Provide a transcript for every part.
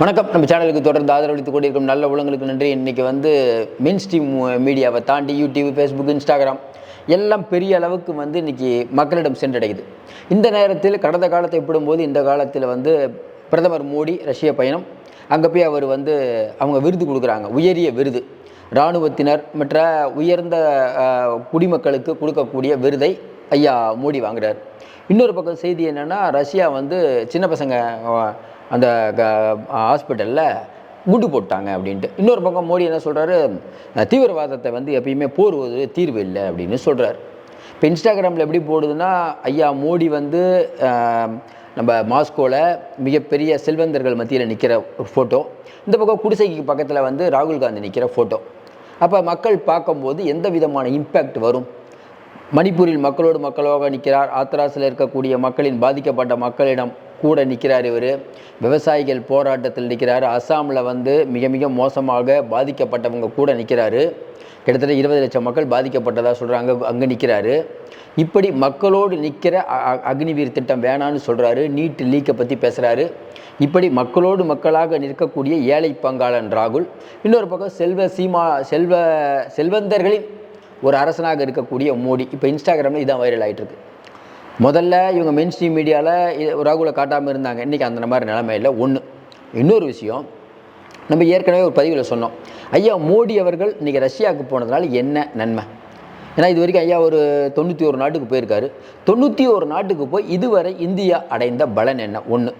வணக்கம். நம்ம சேனலுக்கு தொடர்ந்து ஆதரவளித்து கொண்டிருக்கும் நல்ல உலகங்களுக்கு நன்றி. இன்றைக்கி வந்து மெயின் ஸ்ட்ரீம் மீடியாவை தாண்டி யூடியூப் ஃபேஸ்புக் இன்ஸ்டாகிராம் எல்லாம் பெரிய அளவுக்கு வந்து இன்றைக்கி மக்களிடம் சென்றடையுது. இந்த நேரத்தில் கடந்த காலத்தை ஒப்பிடும்போது இந்த காலத்தில் வந்து பிரதமர் மோடி ரஷ்ய பயணம் அங்கே போய் அவர் வந்து அவங்க விருது கொடுக்குறாங்க. உயரிய விருது. இராணுவத்தினர் மற்ற உயர்ந்த குடிமக்களுக்கு கொடுக்கக்கூடிய விருதை ஐயா மோடி வாங்குறார். இன்னொரு பக்கம் செய்தி என்னென்னா ரஷ்யா வந்து சின்ன பசங்க அந்த ஹாஸ்பிட்டலில் குண்டு போட்டாங்க அப்படின்ட்டு. இன்னொரு பக்கம் மோடி என்ன சொல்கிறாரு தீவிரவாதத்தை வந்து எப்பயுமே போர் ஒரு தீர்வு இல்லை அப்படின்னு சொல்கிறார் இப்போ இன்ஸ்டாகிராமில் எப்படி போடுதுன்னா ஐயா மோடி வந்து நம்ம மாஸ்கோவில் மிகப்பெரிய செல்வந்தர்கள் மத்தியில் நிற்கிற ஒரு ஃபோட்டோ இந்த பக்கம் குடிசைக்கு பக்கத்தில் வந்து ராகுல் காந்தி நிற்கிற ஃபோட்டோ அப்போ மக்கள் பார்க்கும்போது எந்த விதமான இம்பேக்ட் வரும்? மணிப்பூரில் மக்களோடு மக்களாக நிற்கிறார் ஆத்ராஸில் இருக்கக்கூடிய மக்களின் பாதிக்கப்பட்ட மக்களிடம் கூட நிற்கிறார் இவர். விவசாயிகள் போராட்டத்தில் நிற்கிறார். அஸ்ஸாமில் வந்து மிக மிக மோசமாக பாதிக்கப்பட்டவங்க கூட நிற்கிறாரு. கிட்டத்தட்ட இருபது லட்சம் மக்கள் பாதிக்கப்பட்டதாக சொல்கிறாங்க அங்கே நிற்கிறாரு. இப்படி மக்களோடு நிற்கிற அக்னிவீர் திட்டம் வேணான்னு சொல்கிறாரு நீட் லீக்கை பற்றி பேசுகிறாரு இப்படி மக்களோடு மக்களாக நிற்கக்கூடிய ஏழை பங்காளன் ராகுல் இன்னொரு பக்கம் செல்வ சீமா செல்வ செல்வந்தர்களின் ஒரு அரசனாக இருக்கக்கூடிய மோடி. இப்போ இன்ஸ்டாகிராமில் இதான் வைரல் ஆகிட்டுருக்கு முதல்ல இவங்க மெயின் ஸ்ட்ரீம் மீடியாவில் ராகுலை காட்டாமல் இருந்தாங்க. இன்றைக்கி அந்த மாதிரி நிலைமையில் ஒன்று இன்னொரு விஷயம் நம்ம ஏற்கனவே ஒரு பதிவில் சொன்னோம். ஐயா மோடி அவர்கள் இன்றைக்கி ரஷ்யாவுக்கு போனதுனால என்ன நன்மை? ஏன்னா இது வரைக்கும் ஐயா ஒரு தொண்ணூற்றி ஒரு நாட்டுக்கு போயிருக்காரு. தொண்ணூற்றி ஒரு நாட்டுக்கு போய் இதுவரை இந்தியா அடைந்த பலன் என்ன? ஒன்று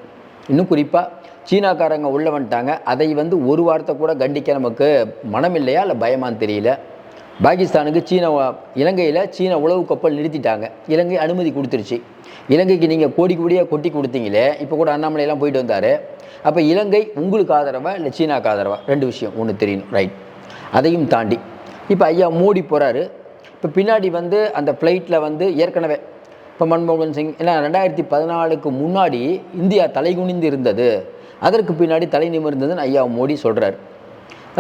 இன்னும் குறிப்பாக சீனாக்காரங்க உள்ளே வந்துட்டாங்க. அதை வந்து ஒரு வார்த்தை கூட கண்டிக்க நமக்கு மனம் இல்லையா இல்லை பயமான்னு தெரியல? பாகிஸ்தானுக்கு சீன இலங்கையில் சீன உளவு கப்பல் நிறுத்திட்டாங்க. இலங்கை அனுமதி கொடுத்துருச்சு. இலங்கைக்கு நீங்கள் கோடி கோடியாக கொட்டி கொடுத்தீங்களே இப்போ கூட அண்ணாமலையெல்லாம் போயிட்டு வந்தார். அப்போ இலங்கை உங்களுக்கு ஆதரவா இல்லை சீனாக்கு ஆதரவா? ரெண்டு விஷயம். ஒன்று தெரியணும். ரைட் அதையும் தாண்டி. இப்போ ஐயா மோடி போகிறாரு இப்போ பின்னாடி வந்து அந்த ஃப்ளைட்டில் வந்து ஏற்கனவே இப்போ மன்மோகன் சிங் ஏன்னா ரெண்டாயிரத்தி பதினாலுக்கு முன்னாடி இந்தியா தலைகுனிந்து இருந்தது. அதற்கு பின்னாடி தலை நிமிர்ந்ததுன்னு ஐயா மோடி சொல்கிறார்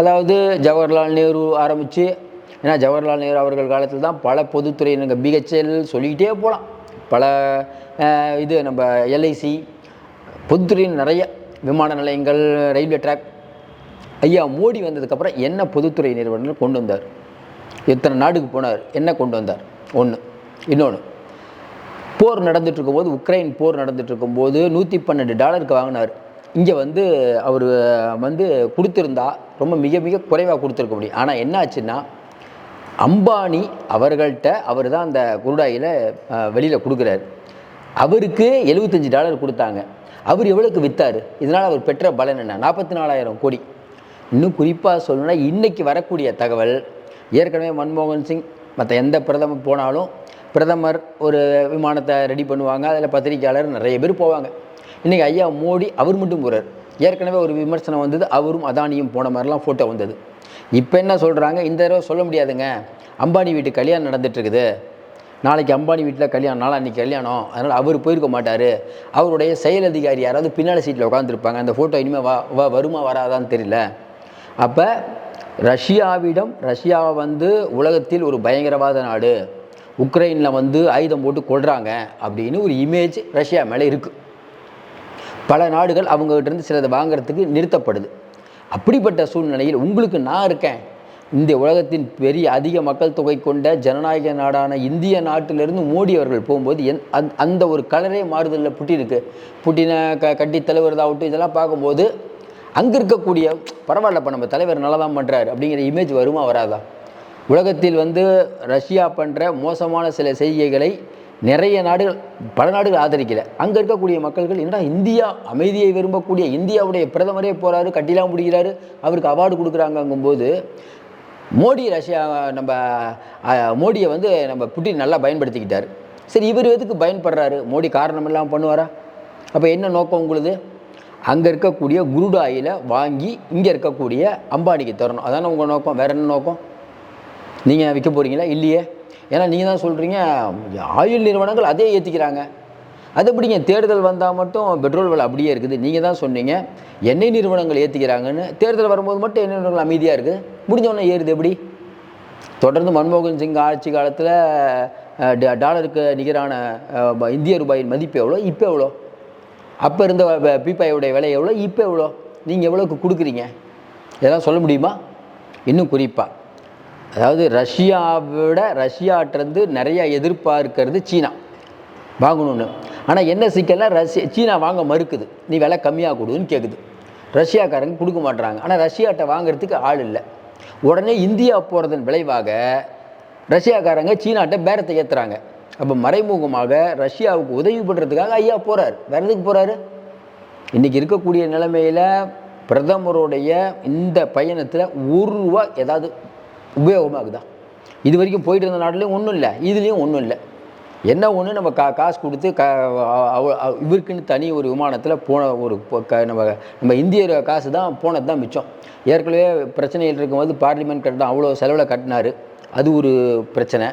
அதாவது ஜவஹர்லால் நேரு ஆரம்பித்து ஏன்னா ஜவஹர்லால் நேரு அவர்கள் காலத்தில் தான் பல பொதுத்துறையினங்க பிஹெச்எல் சொல்லிக்கிட்டே போகலாம் பல இது நம்ம எல்ஐசி பொதுத்துறையின் நிறைய விமான நிலையங்கள் ரயில்வே ட்ராக் ஐயா மோடி வந்ததுக்கப்புறம் என்ன பொதுத்துறை நிறுவனங்கள் கொண்டு வந்தார்? எத்தனை நாடுக்கு போனார்? என்ன கொண்டு வந்தார்? ஒன்று இன்னொன்று போர் நடந்துட்டு இருக்கும்போது உக்ரைன் போர் நடந்துட்டு இருக்கும்போது நூற்றி பன்னெண்டு டாலருக்கு வாங்கினார். இங்கே வந்து அவர் வந்து கொடுத்துருந்தா ரொம்ப மிக மிக குறைவாக கொடுத்துருக்க முடியும். ஆனால் என்ன ஆச்சுன்னா அம்பானி அவர்கள்ட்ட அவர் தான் அந்த குருடாயில் வெளியில் கொடுக்குறாரு. அவருக்கு எழுபத்தஞ்சி டாலர் கொடுத்தாங்க. அவர் எவ்வளோக்கு விற்றாரு இதனால் அவர் பெற்ற பலன் என்ன? நாற்பத்தி நாலாயிரம் கோடி. இன்னும் குறிப்பாக சொல்லணும்னா இன்றைக்கி வரக்கூடிய தகவல் ஏற்கனவே மன்மோகன் சிங் மற்ற எந்த பிரதமர் போனாலும் பிரதமர் ஒரு விமானத்தை ரெடி பண்ணுவாங்க. அதில் பத்திரிக்கையாளர் நிறைய பேர் போவாங்க. இன்றைக்கி ஐயா மோடி அவர் மட்டும் போகிறார் ஏற்கனவே ஒரு விமர்சனம் வந்தது அவரும் அதானியும் போன மாதிரிலாம் ஃபோட்டோ வந்தது. இப்போ என்ன சொல்கிறாங்க இந்த தடவை சொல்ல முடியாதுங்க. அம்பானி வீட்டு கல்யாணம் நடந்துகிட்ருக்குது நாளைக்கு அம்பானி வீட்டில் கல்யாணம் அன்றைக்கி கல்யாணம். அதனால் அவர் போயிருக்க மாட்டார். அவருடைய செயல் அதிகாரி யாராவது பின்னாடி சீட்டில் உட்காந்துருப்பாங்க அந்த ஃபோட்டோ இனிமேல் வா வ- வருமா வராதான்னு தெரியல. அப்போ ரஷ்யாவிடம் ரஷ்யா வந்து உலகத்தில் ஒரு பயங்கரவாத நாடு. உக்ரைனில் வந்து ஆயுதம் போட்டு கொள்கிறாங்க அப்படின்னு ஒரு இமேஜ் ரஷ்யா மேலே இருக்குது பல நாடுகள் அவங்ககிட்ட இருந்து சிலதை வாங்குறதுக்கு நிறுத்தப்படுது. அப்படிப்பட்ட சூழ்நிலையில் உங்களுக்கு நான் இருக்கேன். இந்த உலகத்தின் பெரிய அதிக மக்கள் தொகை கொண்ட ஜனநாயக நாடான இந்திய நாட்டிலிருந்து மோடி அவர்கள் போகும்போது என் அந்த- அந்த ஒரு கலரே மாறுதலில் புட்டினுக்கு புட்டினை க கட்டி தலைவர்தாகட்டும் இதெல்லாம் பார்க்கும்போது அங்கே இருக்கக்கூடிய பரவாயில்ல இப்போ நம்ம தலைவர் நல்லா தான் பண்ணுறாரு அப்படிங்கிற இமேஜ் வருமா வராதா? உலகத்தில் வந்து ரஷ்யா பண்ணுற மோசமான சில செய்கைகளை நிறைய நாடுகள் பல நாடுகள் ஆதரிக்கல. அங்கே இருக்கக்கூடிய மக்கள்கள் என்னடா இந்தியா அமைதியை விரும்பக்கூடிய இந்தியாவுடைய பிரதமரே போகிறாரு கட்டிலாம் முடிக்கிறாரு அவருக்கு அவார்டு கொடுக்குறாங்கங்கும்போது மோடி ரஷ்யா நம்ம மோடியை வந்து நம்ம புட்டின் நல்லா பயன்படுத்திக்கிட்டார். சரி இவர் எதுக்கு பயன்படுறாரு? மோடி காரணம் இல்லாமல் பண்ணுவாரா? அப்போ என்ன நோக்கம் உங்களுது? அங்கே இருக்கக்கூடிய குருடாயில் வாங்கி இங்கே இருக்கக்கூடிய அம்பானிக்கு தரணும். அதானே உங்கள் நோக்கம்? வேறு என்ன நோக்கம்? நீங்கள் விற்க போகிறீங்களா இல்லையே? ஏன்னா நீங்கள் தான் சொல்கிறீங்க ஆயுள் நிறுவனங்கள் அதே ஏற்றிக்கிறாங்க அது எப்படிங்க? தேர்தல் வந்தால் மட்டும் பெட்ரோல் விலை அப்படியே இருக்குது. நீங்கள் தான் சொன்னீங்க எண்ணெய் நிறுவனங்கள் ஏற்றிக்கிறாங்கன்னு தேர்தல் வரும்போது மட்டும் எண்ணெய் நிறுவனங்கள் அமைதியாக இருக்குது முடிஞ்சவொன்னே ஏறுது எப்படி? தொடர்ந்து மன்மோகன் சிங் ஆட்சி காலத்தில் டாலருக்கு நிகரான இந்திய ரூபாயின் மதிப்பு எவ்வளோ? இப்போ எவ்வளோ? அப்போ இருந்த பீப்பாயோடைய விலை எவ்வளோ? இப்போ எவ்வளோ? நீங்கள் எவ்வளோக்கு கொடுக்குறீங்க? இதெல்லாம் சொல்ல முடியுமா? இன்னும் குறிப்பாக அதாவது ரஷ்யாவோட ரஷ்யாட்டிருந்து நிறையா எதிர்பார்க்கிறது சீனா. வாங்கணும்னு. ஆனால் என்ன சிக்கல்னா ரஷ்யா சீனா வாங்க மறுக்குது. நீ விலை கம்மியாக கொடுன்னு கேட்குது ரஷ்யாக்காரங்க கொடுக்க மாட்டுறாங்க ஆனால் ரஷ்யாட்ட வாங்குறதுக்கு ஆள் இல்லை. உடனே இந்தியா போகிறதன் விளைவாக ரஷ்யாக்காரங்க சீனாட்ட பேரத்தை ஏற்றுறாங்க அப்போ மறைமுகமாக ரஷ்யாவுக்கு உதவி பண்ணுறதுக்காக ஐயா போகிறார் வேற எதுக்கு போகிறாரு இன்றைக்கி இருக்கக்கூடிய நிலைமையில் பிரதமருடைய இந்த பயணத்தில் ஒரு ரூபா ஏதாவது உபயோகமாகுதா இது வரைக்கும் போயிட்டு இருந்த நாட்டிலையும் ஒன்றும் இல்லை இதுலேயும் ஒன்றும் இல்லை. என்ன ஒன்று நம்ம கா காசு கொடுத்து க அவ- இவருக்குன்னு தனி ஒரு விமானத்தில் போன ஒரு க- நம்ம நம்ம இந்திய காசு தான் போனது தான் மிச்சம். ஏற்கனவே பிரச்சனைகள் இருக்கும்போது பார்லிமெண்ட் கட்டணம் அவ்வளோ செலவில் கட்டினாரு. அது ஒரு பிரச்சனை.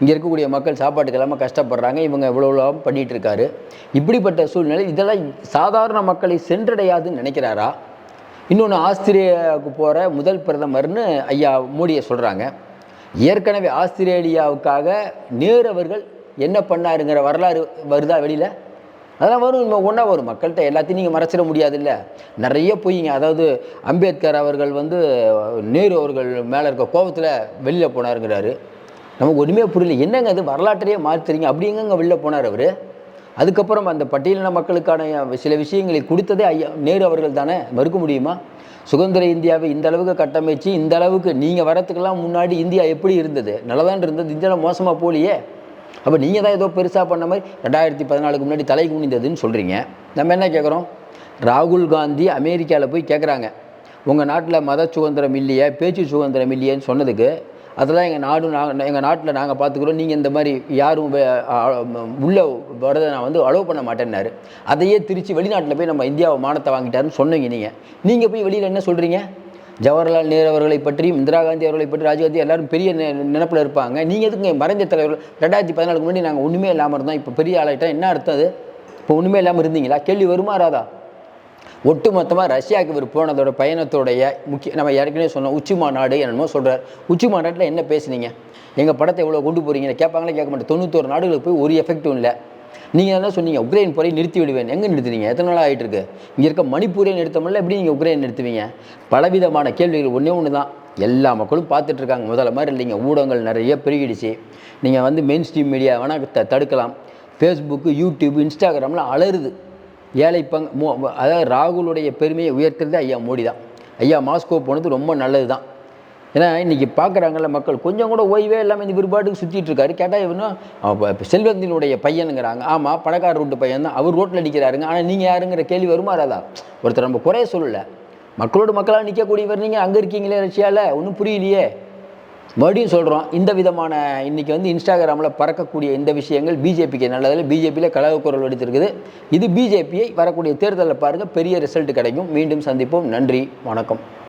இங்கே இருக்கக்கூடிய மக்கள் சாப்பாட்டுக்கு இல்லாமல் கஷ்டப்படுறாங்க. இவங்க இவ்வளோ பண்ணிகிட்டு இருக்காரு. இப்படிப்பட்ட சூழ்நிலை இதெல்லாம் சாதாரண மக்களை சென்றடையாதுன்னு நினைக்கிறாரா? இன்னொன்று ஆஸ்திரேலியாவுக்கு போகிற முதல் பிரதமர்னு ஐயா மோடியை சொல்கிறாங்க ஏற்கனவே ஆஸ்திரேலியாவுக்காக நேரு அவர்கள் என்ன பண்ணாருங்கிற வரலாறு வருதா வெளியில்? அதெல்லாம் வரும் ஒன்றா வரும். மக்கள்கிட்ட எல்லாத்தையும் நீங்கள் மறைச்சிட முடியாதுல்ல. நிறைய பொய்ங்க. அதாவது அம்பேத்கர் அவர்கள் வந்து நேரு அவர்கள் மேலே இருக்க கோபத்தில் வெளியில் போனாருங்கிறாரு. நமக்கு ஒன்றுமே புரியல. என்னங்க அது? வரலாற்றையே மாற்றுறீங்க அப்படிங்க வெளில போனார் அவர்? அதுக்கப்புறம் அந்த பட்டியலின மக்களுக்கான சில விஷயங்களை கொடுத்ததே ஐயா நேரு அவர்கள் தானே? மறுக்க முடியுமா? சுதந்திர இந்தியாவை இந்த அளவுக்கு கட்டமைச்சு இந்த அளவுக்கு நீங்கள் வரத்துக்கெல்லாம் முன்னாடி இந்தியா எப்படி இருந்தது? நல்லதான் இருந்தது இந்தியாவில் மோசமாக போலியே அப்போ நீங்கள் தான் ஏதோ பெருசாக பண்ண மாதிரி ரெண்டாயிரத்தி பதினாலுக்கு முன்னாடி தலை குனிந்ததுன்னு சொல்கிறீங்க நம்ம என்ன கேட்குறோம் ராகுல் காந்தி அமெரிக்காவில் போய் கேட்குறாங்க உங்கள் நாட்டில் மத சுதந்திரம் இல்லையே பேச்சு சுதந்திரம் இல்லையேன்னு சொன்னதுக்கு அதெல்லாம் எங்கள் நாடும் நாங்கள் எங்கள் நாட்டில் நாங்கள் பார்த்துக்குறோம் நீங்கள் இந்த மாதிரி யாரும் உள்ளே வரதை நான் வந்து அலோவ் பண்ண மாட்டேன்னாரு. அதையே திருச்சி வெளிநாட்டில் போய் நம்ம இந்தியாவை மானத்தை வாங்கிட்டாருன்னு சொன்னீங்க நீங்கள் நீங்கள் போய் வெளியில் என்ன சொல்கிறீங்க ஜவஹர்லால் நேரு அவர்களை பற்றியும் இந்திரா காந்தி அவர்களை பற்றி ராஜீவ்காந்தி எல்லாரும் பெரிய நினப்பில் இருப்பாங்க. நீங்கள் எதுக்கு மறைஞ்ச தலைவர்கள்? ரெண்டாயிரத்தி பதினாலுக்கு முன்னாடி நாங்கள் ஒன்றுமே இல்லாமல் இருந்தோம். இப்போ பெரிய ஆளாயிட்டோம். என்ன அர்த்தம் அது? இப்போ ஒன்றுமே இல்லாமல் இருந்தீங்களா? கேள்வி வருமா ராதா? ஒட்டு மொத்தமாக ரஷ்யாவுக்கு இவர் போனதோட பயணத்தோடைய முக்கிய நம்ம ஏற்கனவே சொன்னோம் உச்சி மாநாடு என்னமோ சொல்கிறார் உச்சி மாநாட்டில் என்ன பேசுனீங்க? எங்கள் படத்தை எவ்வளோ கொண்டு போகிறீங்கன்னு கேட்பாங்களே? கேட்க மாட்டேன். தொண்ணூத்தோரு நாடுகளுக்கு போய் ஒரு எஃபெக்ட்டும் இல்லை. நீங்கள் என்ன சொன்னீங்க? உக்ரைன் போரை நிறுத்தி விடுவேன். எங்கே நிறுத்துறீங்க எத்தனை நாள் ஆகிட்டு இருக்கு? இங்கே இருக்க மணிப்பூரே நிறுத்தமில்ல எப்படி நீங்கள் உக்ரைன் நிறுத்துவீங்க? பலவிதமான கேள்விகள் ஒன்றே ஒன்று தான் எல்லா மக்களும் பார்த்துட்ருக்காங்க முதல்ல மாதிரி இல்லைங்க. ஊடகங்கள் நிறைய பெருகிடுச்சு. நீங்கள் வந்து மெயின் ஸ்ட்ரீம் மீடியா வேணால் த தடுக்கலாம். ஃபேஸ்புக்கு யூடியூப் இன்ஸ்டாகிராம்லாம் அலருது ஏழை பங்கு மோ அதாவது ராகுலுடைய பெருமையை உயர்த்துறது ஐயா மோடி தான். ஐயா மாஸ்கோ போனது ரொம்ப நல்லது தான். ஏன்னா இன்றைக்கி பார்க்குறாங்கல்ல மக்கள் கொஞ்சம் கூட ஓய்வே இல்லாமல் இந்த விற்பாட்டுக்கு சுற்றிட்டு இருக்காரு. கேட்டால் இவனும் செல்வந்தினுடைய பையனுங்கிறாங்க. ஆமாம் பணக்கார ரோட்டு பையன் தான். அவர் ரோட்டில் அடிக்கிறாருங்க. ஆனால் நீங்கள் யாருங்கிற கேள்வி வருமா ராதா ஒருத்தர் நம்ம குறைய சொல்லலை. மக்களோட மக்களாக நிற்கக்கூடியவர் நீங்கள் அங்கே இருக்கீங்களே ரஷ்யாவில் ஒன்றும் புரியலையே. மறுபடியும் சொல்கிறோம் இந்த விதமான இன்றைக்கி வந்து இன்ஸ்டாகிராமில் பறக்கக்கூடிய இந்த விஷயங்கள் பிஜேபிக்கு நல்லதில் பிஜேபியில் கலக குரல் எடுத்திருக்குது இது பிஜேபியை வரக்கூடிய தேர்தலில் பாருங்கள் பெரிய ரிசல்ட் கிடைக்கும். மீண்டும் சந்திப்போம். நன்றி வணக்கம்.